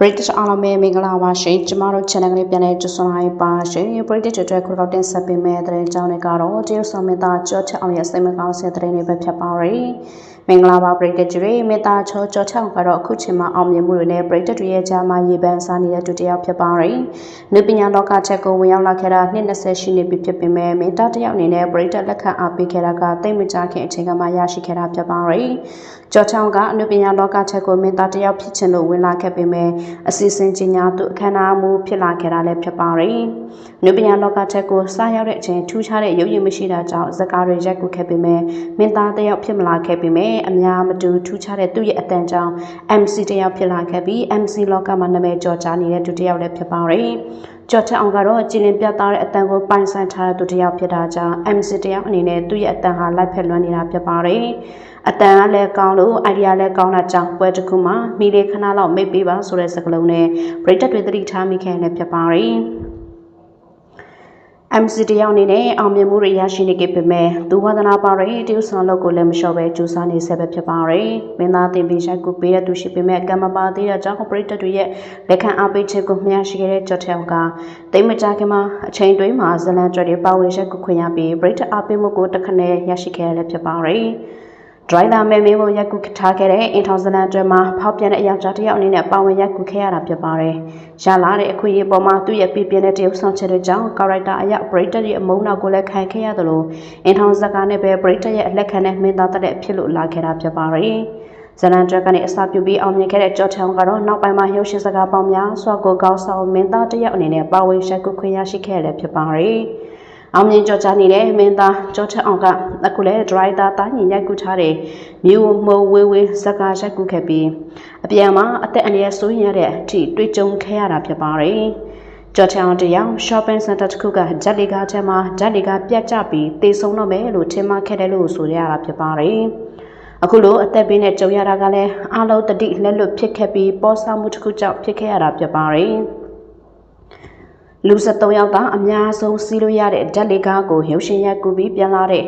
British အားလုံးပဲမင်္ဂလာပါရှင်ကျမတို့ channel လေးပြန်လည်ကြိုဆိုလိုက်ပါရှင် British အတွက်ခုတော့တင်ဆက်ပေးမယ့်သတင်းကြောင်းတွေကတော့တရုတ်ဆောင်မင်းသားကြောချက်အောင်ရဲ့စိတ်မကောင်းတဲ့သတင်းတွေပဲဖြစ်ပါရယ် မင်္ဂလာပါ British တွေမင်းသားချောကြောချက်အောင်ကတော့အခုချိန်မှာအောင်မြင်မှုတွေနဲ့ British တွေရဲ့ကြားမှာရေပန်းစားနေတဲ့တူတယောက်ဖြစ်ပါရယ်လူပညာလောကချက်ကိုဝင်ရောက်လာခဲ့တာနှစ်20ရှိနေပြီဖြစ်ပေမဲ့မင်းသားတယောက်အနေနဲ့ British လက်ခံအားပေးခဲ့တာကတိတ်မကြခင်အချိန်ကမှရရှိခဲ့တာဖြစ်ပါရယ်ကျော်ချောင်းကအနုပညာလောကချက်ကိုမင်းသားတယောက်ဖြစ်ချင်လို့ဝင်လာခဲ့ပေမဲ့အစီအစဉ်ကြီးညာသူအခမ်းအနားမှုဖြစ်လာခဲ့တာလည်းဖြစ်ပါရယ်။နုပညာလောကချက်ကိုစားရောက်တဲ့အချိန်ထူးခြားတဲ့ရုပ်ရည်မရှိတာကြောင့်ဇကာတွေရိုက်ကူခဲ့ပေမဲ့မင်းသားတယောက်ဖြစ်မလာခဲ့ပေမဲ့အများမတူထူးခြားတဲ့သူ့ရဲ့အတန်ကြောင့် MC တယောက်ဖြစ်လာခဲ့ပြီး MC လောကမှာနာမည်ကျော်ကြားနေတဲ့သူတယောက်လည်းဖြစ်ပါရယ်။ကျော်ချက်အောင်ကတော့ကြည်လင်ပြတ်သားတဲ့အတန်ကိုပိုင်ဆိုင်ထားတဲ့သူတယောက်ဖြစ်တာကြောင့် MC တယောက်အနေနဲ့သူ့ရဲ့အတန်ဟာလိုက်ဖက်လွှမ်းနေတာဖြစ်ပါရယ်။အတန်ကလည်းကောင်းလို့ idea လည်းကောင်းတာကြောင့်ပွဲတစ်ခုမှာမိလေးခဏလောက်မိတ်ပေးပါဆိုတဲ့စကားလုံးနဲ့ပရိသတ်တွေသတိထားမိခဲ့လည်းဖြစ်ပါရယ် MC တယောက်အနေနဲ့အောင်မြင်မှုတွေရရှိနေခဲ့ပေမဲ့သူဝါသနာပါရယ်တရုတ်ဆောင်လောက်ကိုလည်းမလျှော့ပဲကြိုးစားနေဆက်ပဲဖြစ်ပါရယ်မင်းသားတင်ပြီးရိုက်ကူပေးတဲ့သူရှိပေမဲ့ကံမပါသေးတဲ့ကြောင့်ပရိသတ်တွေရဲ့လက်ခံအားပေးချက်ကိုမျှရှိခဲ့တဲ့ကြော့ထောင်ကတိတ်မကြခင်မှာအချိန်တွင်းမှာဇလန်ကျွတ်တွေပါဝင်ရက်ကူခွင့်ရပြီးပရိသတ်အားပေးမှုကိုတခနဲ့ရရှိခဲ့ရလည်းဖြစ်ပါရယ် ဒရိုင်လာမဲမင်းကိုရက်ကူထားခဲ့တဲ့အင်ထောင်စလန်အတွင်းမှာဖောက်ပြန်တဲ့အယောက်ျားတစ်ယောက်အနေနဲ့ပါဝင်ရက်ကူခဲ့ရတာဖြစ်ပါတယ်။ရလာတဲ့အခွင့်အရေးပေါ်မှာသူ့ရဲ့ပြပြတဲ့တရုပ်ဆောင်ချက်တွေကြောင့်ကာရိုက်တာအယောက်ပရိသတ်ရဲ့အမုန်းနောက်ကိုလည်းခံခဲ့ရသလိုအင်ထောင်ဇက်ကားနဲ့ပဲပရိသတ်ရဲ့အလက်ခံနဲ့မင်းသားတဲ့ဖြစ်လို့လာခဲ့တာဖြစ်ပါတယ်။ဇလန်ဒရက်ကနေအစာပြုပြီးအောင်မြင်ခဲ့တဲ့ကြော့ထောင်ကတော့နောက်ပိုင်းမှာရုပ်ရှင်စကားပေါင်းများစွာကိုကောင်းဆောင်မင်းသားတယောက်အနေနဲ့ပါဝင်ရက်ကူခွင့်ရရှိခဲ့ရလည်းဖြစ်ပါတယ်။ အောင်မြင်ကြော်ကြားနေတဲ့မင်းသားကျော်ထက်အောင်ကအခုလဲဒရိုက်တာတားညင်ရိုက်ကူထားတဲ့မြို့မိုးဝေးဝေးဇက်ကာရိုက်ကူခဲ့ပြီးအပြန်မှာအသက်အန္တရာယ်ဆိုးရတဲ့အထိတွေ့ကြုံခဲ့ရတာဖြစ်ပါတယ်ကျော်ချောင်းတယောက် shopping center တစ်ခုကဂျက်လီကာထဲမှာဂျက်လီကာပြတ်ကျပြီးတေဆုံးတော့မယ်လို့ထင်မှခဲ့တယ်လို့ဆိုရတာဖြစ်ပါတယ်အခုလိုအသက်ဘေးနဲ့ကြုံရတာကလည်းအလုံးတတိလက်လွတ်ဖြစ်ခဲ့ပြီးပေါ်ဆမှုတစ်ခုကြောင့်ဖြစ်ခဲ့ရတာဖြစ်ပါတယ် လူ73ယောက်သာအများဆုံးစီးလို့ရတဲ့ဓာတ်လေကားကိုရုပ်ရှင်ရိုက်ကူပြီးပြန်လာတဲ့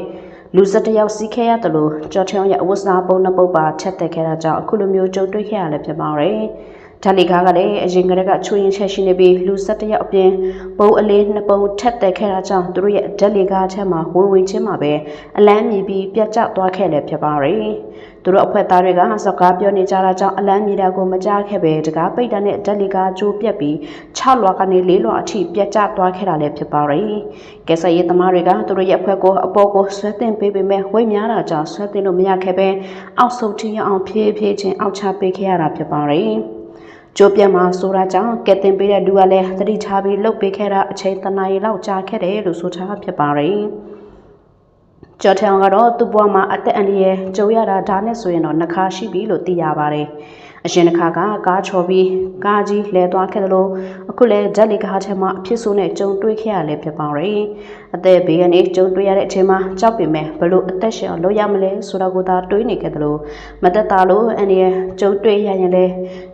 လူ7ယောက်စီးခဲ့ရတယ်လို့ကြော်ချောင်းရဲ့အဝတ်စားပုံနှစ်ပုတ်ပါထက်သက်ခဲ့တာကြောင့်အခုလိုမျိုးကြုံတွေ့ခဲ့ရလည်းဖြစ်ပါတယ်။ ဓာတ်လေကားကလည်းအရင်ကတည်းကချွေရင်ချက်ရှိနေပြီးလူ7ယောက်အပြင်ပုံအလေးနှစ်ပုံထက်သက်ခဲ့တာကြောင့်သူတို့ရဲ့ဓာတ်လေကားထဲမှာဝင်ဝင်ချင်းမှာပဲအလန်းမြည်ပြီးပြတ်ကျသွားခဲ့လည်းဖြစ်ပါတယ်။သူတို့အဖွဲ့သားတွေကစကားပြောနေကြတာကြောင့်အလန်းမြေတာကိုမကြားခဲ့ပဲတကားပိတ်တာနဲ့ဓာတ်လီကားကျိုးပြက်ပြီး6လွာကနေ4လွာအထိပြတ်ကျသွားခဲ့တာလည်းဖြစ်ပါရဲ့။ကဲဆယ်ရေးသမားတွေကသူတို့ရဲ့အဖွဲ့ကိုအပေါ်ကိုဆွဲတင်ပေးပေမဲ့ဝိတ်များတာကြောင့်ဆွဲတင်လို့မရခဲ့ပဲအောက်ဆုံးထိရအောင်ဖြည်းဖြည်းချင်းအောက်ချပေးခဲ့ရတာဖြစ်ပါရဲ့။ ကျိုးပြတ်မှာဆိုတာကြောင့်ကဲတင်ပေးတဲ့လူကလည်းသတိထားပြီးလှုပ်ပေးခဲ့တာအချိန်တနာရီလောက်ကြာခဲ့တယ်လို့ဆိုထားဖြစ်ပါရဲ့။ကျော်ထံကတော့သူ့ဘဝမှာအသက်အန္တရာယ်ကြုံရတာဒါနဲ့ဆိုရင်တော့နှခါရှိပြီလို့သိရပါတယ်။ အရှင်တစ်ခါကကားချော်ပြီးကားကြီးလဲသွားခဲ့တယ်လို့အခုလဲဓာတ်လီကားထဲမှာအဖြစ်ဆိုးနဲ့ကြုံတွေ့ခဲ့ရလဲဖြစ်ပါရဲ့။အသက်ဘေးကနေကြုံတွေ့ရတဲ့အချိန်မှာကြောက်ပေမဲ့ဘလို့အသက်ရှင်အောင်လုပ်ရမလဲဆိုတာကိုသာတွေးနေခဲ့တယ်လို့မသက်သာလို့အန္တရာယ်ကြုံတွေ့ရရင်လဲ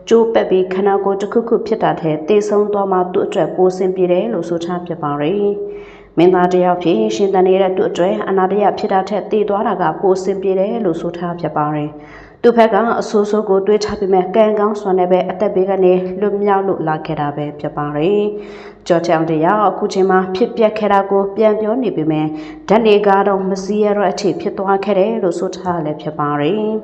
ကျိုးပက်ပြီးခန္ဓာကိုယ်တစ်ခုခုဖြစ်တာတဲ့တေဆုံးသွားမှသူ့အတွက်ပိုဆင်ပြေတယ်လို့ဆိုထားဖြစ်ပါရဲ့။ မင်းသားတယောက်ဖြစ်ရှင်တန်နေတဲ့သူ့အတွက်အနာတရဖြစ်တာထက်တည်သွားတာကပိုစင်ပြေတယ်လို့ဆိုထားဖြစ်ပါတယ်။သူ့ဘက်ကအဆိုးဆိုးကိုတွေးချပြီးမဲ့ကံကောင်းစွာနဲ့ပဲအသက်ဘေးကနေလွတ်မြောက်လို့လာခဲ့တာပဲဖြစ်ပါတယ်။ကြော်ချောင်တယောက်အခုချိန်မှာဖြစ်ပျက်ခဲ့တာကိုပြန်ပြောနေပေမဲ့ဓာတ်လေကားတော့မစည်းရတော့အထိဖြစ်သွားခဲ့တယ်လို့ဆိုထားလည်းဖြစ်ပါတယ်။